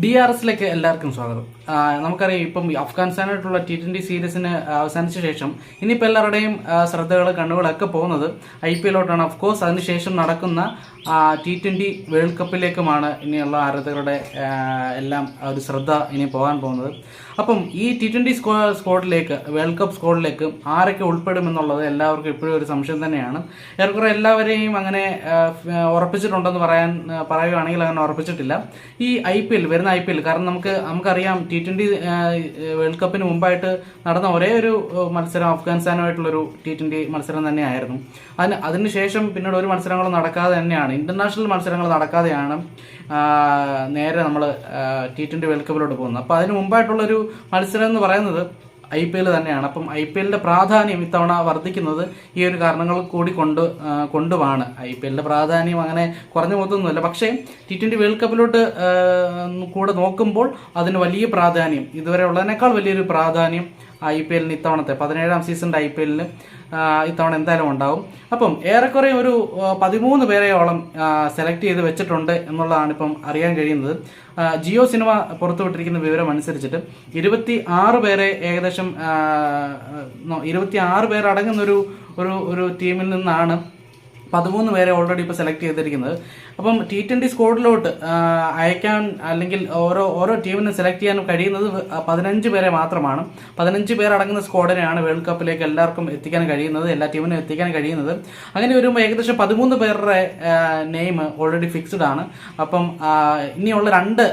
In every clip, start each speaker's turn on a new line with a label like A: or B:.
A: D R എസിലേക്ക് എല്ലാവർക്കും സ്വാഗതം. നമുക്കറിയാം ഇപ്പം അഫ്ഗാനിസ്ഥാനായിട്ടുള്ള ടി ട്വന്റി സീരീസിന് അവസാനിച്ച ശേഷം ഇനിയിപ്പോൾ എല്ലാവരുടെയും ശ്രദ്ധകൾ കണ്ണുകളൊക്കെ പോകുന്നത് ഐ പി എല്ലോട്ടാണ് അഫ്കോഴ്സ് അതിനുശേഷം നടക്കുന്ന ടി ട്വന്റി വേൾഡ് കപ്പിലേക്കുമാണ് ഇനിയുള്ള ആരാധകരുടെ എല്ലാം ഒരു ശ്രദ്ധ ഇനി പോകാൻ പോകുന്നത്. അപ്പം ഈ ടി ട്വന്റി സ്കോ സ്ക്വാഡിലേക്ക് വേൾഡ് കപ്പ് സ്ക്വാഡിലേക്ക് ആരൊക്കെ ഉൾപ്പെടുമെന്നുള്ളത് എല്ലാവർക്കും ഇപ്പോഴും ഒരു സംശയം തന്നെയാണ്. ഏറെക്കുറെ എല്ലാവരെയും അങ്ങനെ ഉറപ്പിച്ചിട്ടുണ്ടെന്ന് പറയാൻ പറയുകയാണെങ്കിൽ അങ്ങനെ ഉറപ്പിച്ചിട്ടില്ല. ഈ ഐ പി എൽ വരുന്ന ഐ പി എൽ കാരണം നമുക്ക് നമുക്കറിയാം ടി ട്വന്റി വേൾഡ് കപ്പിന് മുമ്പായിട്ട് നടന്ന ഒരേ ഒരു മത്സരം അഫ്ഗാനിസ്ഥാനുമായിട്ടുള്ളൊരു ടി ട്വന്റി മത്സരം തന്നെയായിരുന്നു. അതിന് അതിനുശേഷം പിന്നീട് ഒരു മത്സരങ്ങളും നടക്കാതെ തന്നെയാണ്. ഇന്റർനാഷണൽ മത്സരങ്ങൾ നടക്കാതെയാണ് നേരെ നമ്മൾ ടി ട്വന്റി വേൾഡ് കപ്പിലോട്ട് പോകുന്നത്. അപ്പോൾ അതിന് മുമ്പായിട്ടുള്ളൊരു മത്സരം എന്ന് പറയുന്നത് ഐ പി എൽ തന്നെയാണ്. അപ്പം ഐ പി എല്ലിന്റെ പ്രാധാന്യം ഇത്തവണ വർദ്ധിക്കുന്നത് ഈ ഒരു കാരണങ്ങൾ കൂടി കൊണ്ട് കൊണ്ടുമാണ്. ഐ പി എല്ലിന്റെ പ്രാധാന്യം അങ്ങനെ കുറഞ്ഞു പോകുന്നൊന്നുമില്ല പക്ഷേ ടി ട്വന്റി വേൾഡ് കപ്പിലോട്ട് കൂടെ നോക്കുമ്പോൾ അതിന് വലിയ പ്രാധാന്യം ഇതുവരെ ഉള്ളതിനേക്കാൾ വലിയൊരു പ്രാധാന്യം ഐ പി എല്ലിന് ഇത്തവണത്തെ പതിനേഴാം സീസണിന്റെ ഐ പി എല്ലിന് ഇത്തവണ എന്തായാലും ഉണ്ടാവും. അപ്പം ഏറെക്കുറെ ഒരു പതിമൂന്ന് പേരെയോളം സെലക്ട് ചെയ്ത് വെച്ചിട്ടുണ്ട് എന്നുള്ളതാണ് ഇപ്പം അറിയാൻ കഴിയുന്നത്. ജിയോ സിനിമ പുറത്തുവിട്ടിരിക്കുന്ന വിവരം അനുസരിച്ചിട്ട് ഇരുപത്തി ആറ് പേരെ ഏകദേശം ഇരുപത്തി ആറ് പേരടങ്ങുന്ന ഒരു ഒരു ഒരു ടീമിൽ നിന്നാണ് പതിമൂന്ന് പേരെ ഓൾറെഡി ഇപ്പോൾ സെലക്ട് ചെയ്തിരിക്കുന്നത്. അപ്പം ടി ട്വന്റി സ്കോഡിലോട്ട് അയക്കാൻ അല്ലെങ്കിൽ ഓരോ ഓരോ ടീമിനും സെലക്ട് ചെയ്യാൻ കഴിയുന്നത് പതിനഞ്ച് പേരെ മാത്രമാണ്. പതിനഞ്ച് പേരടങ്ങുന്ന സ്ക്വാഡിനെയാണ് വേൾഡ് കപ്പിലേക്ക് എല്ലാവർക്കും എത്തിക്കാൻ കഴിയുന്നത് എല്ലാ ടീമിനും എത്തിക്കാൻ കഴിയുന്നത്. അങ്ങനെ വരുമ്പോൾ ഏകദേശം പതിമൂന്ന് പേരുടെ നെയിം ഓൾറെഡി ഫിക്സ്ഡ് ആണ്. അപ്പം ഇനിയുള്ള രണ്ട്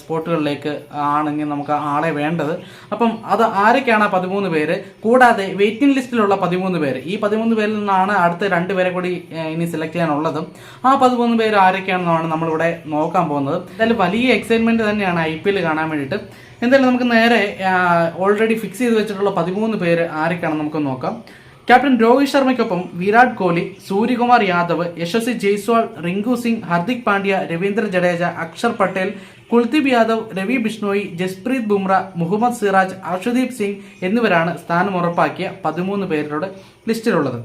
A: സ്പോട്ടുകളിലേക്ക് ആണെങ്കിൽ നമുക്ക് ആളെ വേണ്ടത്. അപ്പം അത് ആരൊക്കെയാണ് ആ പതിമൂന്ന് പേര്? കൂടാതെ വെയിറ്റിംഗ് ലിസ്റ്റിലുള്ള പതിമൂന്ന് പേര്. ഈ പതിമൂന്ന് പേരിൽ നിന്നാണ് അടുത്ത രണ്ട് പേരെ കൂടി ഇനി സെലക്ട് ചെയ്യാനുള്ളത്. ആ പതിമൂന്ന് പേര് ആരൊക്കെയാണെന്നാണ് നമ്മളിവിടെ നോക്കാൻ പോകുന്നത്. എന്തായാലും വലിയ എക്സൈറ്റ്മെന്റ് തന്നെയാണ് ഐ പി എൽ കാണാൻ വേണ്ടിയിട്ട്. എന്തായാലും നമുക്ക് നേരെ ഓൾറെഡി ഫിക്സ് ചെയ്ത് വെച്ചിട്ടുള്ള പതിമൂന്ന് പേര് ആരൊക്കെയാണെന്ന് നമുക്ക് നോക്കാം. ക്യാപ്റ്റൻ രോഹിത് ശർമ്മയ്ക്കൊപ്പം വിരാട് കോഹ്ലി സൂര്യകുമാർ യാദവ് യശസ്വി ജയ്സ്വാൾ റിങ്കു സിംഗ് ഹർദിക് പാണ്ഡ്യ രവീന്ദ്ര ജഡേജ അക്ഷർ പട്ടേൽ കുൽദീപ് യാദവ് രവി ബിഷ്ണോയി ജസ്പ്രീത് ബുംറ മുഹമ്മദ് സിറാജ് അർഷദീപ് സിംഗ് എന്നിവരാണ് സ്ഥാനം ഉറപ്പാക്കിയ പതിമൂന്ന് പേരുടെ ലിസ്റ്റിലുള്ളത്.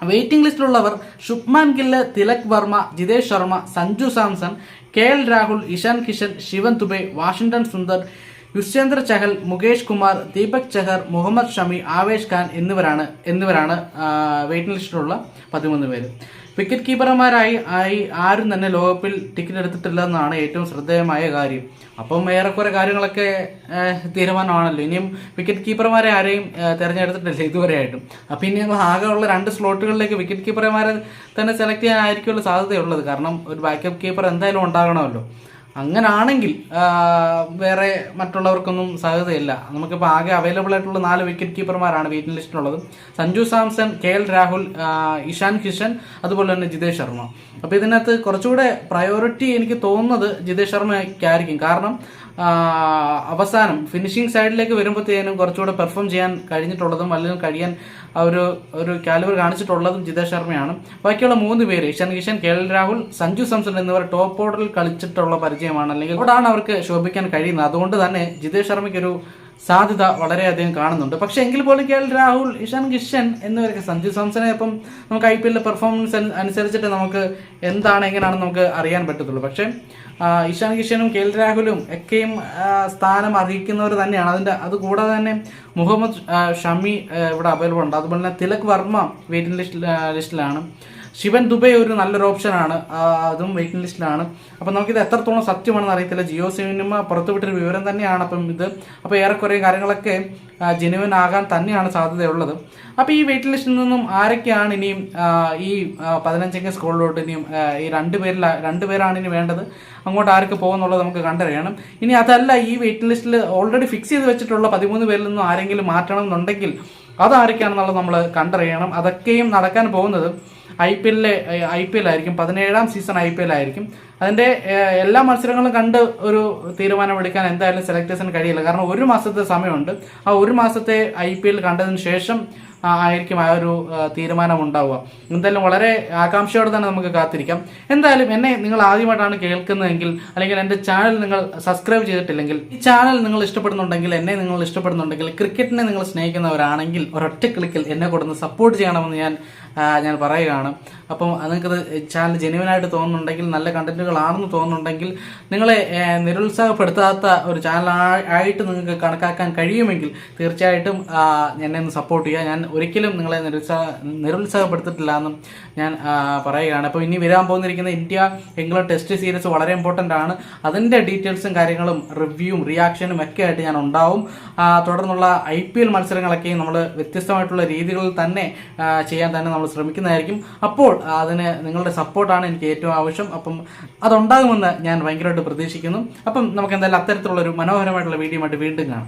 A: വെയിറ്റിംഗ് ലിസ്റ്റിലുള്ളവർ ശുഭ്മാൻ ഗില്ല് തിലക് വർമ്മ ജിതേഷ് ശർമ്മ സഞ്ജു സാംസൺ കെ എൽ രാഹുൽ ഇഷാൻ കിഷൻ ശിവൻ തുബെ വാഷിംഗ്ടൺ സുന്ദർ യുസ്വേന്ദ്ര ചഹൽ മുകേഷ് കുമാർ ദീപക് ചഹർ മുഹമ്മദ് ഷമി ആവേശ് ഖാൻ എന്നിവരാണ് എന്നിവരാണ് വെയിറ്റിംഗ് ലിസ്റ്റിലുള്ള പതിമൂന്ന് പേര്. വിക്കറ്റ് കീപ്പർമാരായി ആയി ആരും തന്നെ ലോകകപ്പിൽ ടിക്കറ്റ് എടുത്തിട്ടില്ലെന്നാണ് ഏറ്റവും ശ്രദ്ധേയമായ കാര്യം. അപ്പം ഏറെക്കുറെ കാര്യങ്ങളൊക്കെ തീരുമാനമാണല്ലോ. ഇനിയും വിക്കറ്റ് കീപ്പർമാരെ ആരെയും തിരഞ്ഞെടുത്തിട്ടില്ല ഇതുവരെയായിട്ടും. അപ്പം ഇനി ആകെയുള്ള രണ്ട് സ്ലോട്ടുകളിലേക്ക് വിക്കറ്റ് കീപ്പർമാരെ തന്നെ സെലക്ട് ചെയ്യാനായിരിക്കുമല്ലോ സാധ്യതയുള്ളത്. കാരണം ഒരു ബാക്കപ്പ് കീപ്പർ എന്തായാലും ഉണ്ടാകണമല്ലോ. അങ്ങനാണെങ്കിൽ വേറെ മറ്റുള്ളവർക്കൊന്നും സാധ്യതയില്ല. നമുക്കിപ്പോൾ ആകെ അവൈലബിൾ ആയിട്ടുള്ള നാല് വിക്കറ്റ് കീപ്പർമാരാണ് വെയിറ്റിംഗ് ലിസ്റ്റിലുള്ളത് സഞ്ജു സാംസൺ കെ എൽ രാഹുൽ ഇഷാൻ കിഷൻ അതുപോലെ തന്നെ ജിതേഷ് ശർമ്മ. അപ്പോൾ ഇതിനകത്ത് കുറച്ചുകൂടെ പ്രയോറിറ്റി എനിക്ക് തോന്നുന്നത് ജിതേഷ് ശർമ്മയ്ക്കായിരിക്കും. കാരണം അവസാനം ഫിനിഷിംഗ് സൈഡിലേക്ക് വരുമ്പോഴത്തേനും കുറച്ചുകൂടെ പെർഫോം ചെയ്യാൻ കഴിഞ്ഞിട്ടുള്ളതും അല്ലെങ്കിൽ കഴിയാൻ ഒരു ഒരു കാലിബർ കാണിച്ചിട്ടുള്ളതും ജിതേഷ് ശർമ്മയാണ്. ബാക്കിയുള്ള മൂന്ന് പേര് ഇഷാൻ കിഷൻ കെ എൽ രാഹുൽ സഞ്ജു സാംസൺ എന്നിവർ ടോപ്പ് ഓർഡറിൽ കളിച്ചിട്ടുള്ള പരിചയമാണ്. അല്ലെങ്കിൽ അവിടാണ് അവർക്ക് ശോഭിക്കാൻ കഴിയുന്നത്. അതുകൊണ്ട് തന്നെ ജിതേഷ് ശർമ്മയ്ക്ക് ഒരു സാധ്യത വളരെയധികം കാണുന്നുണ്ട്. പക്ഷെ എങ്കിൽ പോലും കെ എൽ രാഹുൽ ഇഷാൻ കിഷൻ എന്നിവരൊക്കെ സഞ്ജു സാംസനെ ഇപ്പം നമുക്ക് ഐ പി എല്ലിലെ പെർഫോമൻസ് അനുസരിച്ചിട്ട് നമുക്ക് എന്താണ് എങ്ങനെയാണെന്ന് നമുക്ക് അറിയാൻ പറ്റത്തുള്ളൂ. പക്ഷേ ഇഷാൻ കിഷനും കെ എൽ രാഹുലും ഒക്കെയും സ്ഥാനം അർഹിക്കുന്നവർ തന്നെയാണ്. അതിന്റെ അത് കൂടാതെ തന്നെ മുഹമ്മദ് ഷമി ഇവിടെ അവൈലബിൾ ഉണ്ട്. അതുപോലെ തന്നെ തിലക് വർമ്മ വെയിറ്റിംഗ് ലിസ്റ്റ് ലിസ്റ്റിലാണ് ശിവൻ ദുബൈ ഒരു നല്ലൊരു ഓപ്ഷനാണ് അതും വെയിറ്റിംഗ് ലിസ്റ്റിലാണ് അപ്പം നമുക്കിത് എത്രത്തോളം സത്യമാണെന്ന് അറിയത്തില്ല. ജിയോ സിനിമ പുറത്തുവിട്ടൊരു വിവരം തന്നെയാണ് അപ്പം ഇത്. അപ്പോൾ ഏറെക്കുറെ കാര്യങ്ങളൊക്കെ ജെനുവൻ ആകാൻ തന്നെയാണ് സാധ്യതയുള്ളത്. അപ്പോൾ ഈ വെയിറ്റിംഗ് ലിസ്റ്റിൽ നിന്നും ആരൊക്കെയാണ് ഇനിയും ഈ പതിനഞ്ചംഗ സ്കൂളിലോട്ട് ഇനിയും ഈ രണ്ട് പേരിൽ രണ്ട് പേരാണ് ഇനി വേണ്ടത്. അങ്ങോട്ട് ആർക്ക് പോകുന്നുള്ളത് നമുക്ക് കണ്ടറിയണം. ഇനി അതല്ല ഈ വെയിറ്റിംഗ് ലിസ്റ്റിൽ ഓൾറെഡി ഫിക്സ് ചെയ്ത് വെച്ചിട്ടുള്ള പതിമൂന്ന് പേരിൽ നിന്നും ആരെങ്കിലും മാറ്റണം എന്നുണ്ടെങ്കിൽ അതാരൊക്കെയാണെന്നുള്ളത് നമ്മൾ കണ്ടറിയണം. അതൊക്കെയും നടക്കാൻ പോകുന്നത് ഐ പി എല്ലിലെ ഐ പി എൽ ആയിരിക്കും പതിനേഴാം സീസൺ ഐ പി എൽ ആയിരിക്കും. അതിന്റെ എല്ലാ മത്സരങ്ങളും കണ്ട് ഒരു തീരുമാനമെടുക്കാൻ എന്തായാലും സെലക്ടേഴ്സിന് കഴിയില്ല. കാരണം ഒരു മാസത്തെ സമയമുണ്ട്. ആ ഒരു മാസത്തെ ഐ പി എൽ കണ്ടതിന് ശേഷം ആയിരിക്കും ആ ഒരു തീരുമാനം ഉണ്ടാവുക എന്തായാലും വളരെ ആകാംക്ഷയോടെ തന്നെ നമുക്ക് കാത്തിരിക്കാം. എന്തായാലും എന്നെ നിങ്ങൾ ആദ്യമായിട്ടാണ് കേൾക്കുന്നതെങ്കിൽ അല്ലെങ്കിൽ എന്റെ ചാനൽ നിങ്ങൾ സബ്സ്ക്രൈബ് ചെയ്തിട്ടില്ലെങ്കിൽ ഈ ചാനൽ നിങ്ങൾ ഇഷ്ടപ്പെടുന്നുണ്ടെങ്കിൽ എന്നെ നിങ്ങൾ ഇഷ്ടപ്പെടുന്നുണ്ടെങ്കിൽ ക്രിക്കറ്റിനെ നിങ്ങൾ സ്നേഹിക്കുന്നവരാണെങ്കിൽ ഒരൊറ്റ ക്ലിക്കിൽ എന്നെ കൊടുന്ന് സപ്പോർട്ട് ചെയ്യണമെന്ന് ഞാൻ ഞാൻ പറയുകയാണ്. അപ്പം നിങ്ങൾക്കത് ചാനൽ ജെനുവനായിട്ട് തോന്നുന്നുണ്ടെങ്കിൽ നല്ല കണ്ടന്റുകളാണെന്ന് തോന്നുന്നുണ്ടെങ്കിൽ നിങ്ങളെ നിരുത്സാഹപ്പെടുത്താത്ത ഒരു ചാനൽ ആയിട്ട് നിങ്ങൾക്ക് കണക്കാക്കാൻ കഴിയുമെങ്കിൽ തീർച്ചയായിട്ടും എന്നെ ഒന്ന് സപ്പോർട്ട് ചെയ്യുക. ഞാൻ ഒരിക്കലും നിങ്ങളെ നിരുത്സാഹ നിരുത്സാഹപ്പെടുത്തിട്ടില്ല എന്നും ഞാൻ പറയുകയാണ്. അപ്പോൾ ഇനി വരാൻ പോകുന്നിരിക്കുന്ന ഇന്ത്യ ഇംഗ്ലണ്ട് ടെസ്റ്റ് സീരീസ് വളരെ ഇമ്പോർട്ടന്റ് ആണ്. അതിന്റെ ഡീറ്റെയിൽസും കാര്യങ്ങളും റിവ്യൂവും റിയാക്ഷനും ഒക്കെ ആയിട്ട് ഞാൻ ഉണ്ടാവും. തുടർന്നുള്ള ഐ പി എൽ മത്സരങ്ങളൊക്കെയും നമ്മൾ വ്യത്യസ്തമായിട്ടുള്ള രീതികളിൽ തന്നെ ചെയ്യാൻ തന്നെ നമ്മൾ ശ്രമിക്കുന്നതായിരിക്കും. അപ്പോൾ അതിന് നിങ്ങളുടെ സപ്പോർട്ടാണ് എനിക്ക് ഏറ്റവും ആവശ്യം. അപ്പം അതുണ്ടാകുമെന്ന് ഞാൻ ഭയങ്കരമായിട്ട് പ്രതീക്ഷിക്കുന്നു. അപ്പം നമുക്ക് എന്തായാലും അത്തരത്തിലുള്ള ഒരു മനോഹരമായിട്ടുള്ള വീഡിയോ ആയിട്ട് വീണ്ടും കാണാം.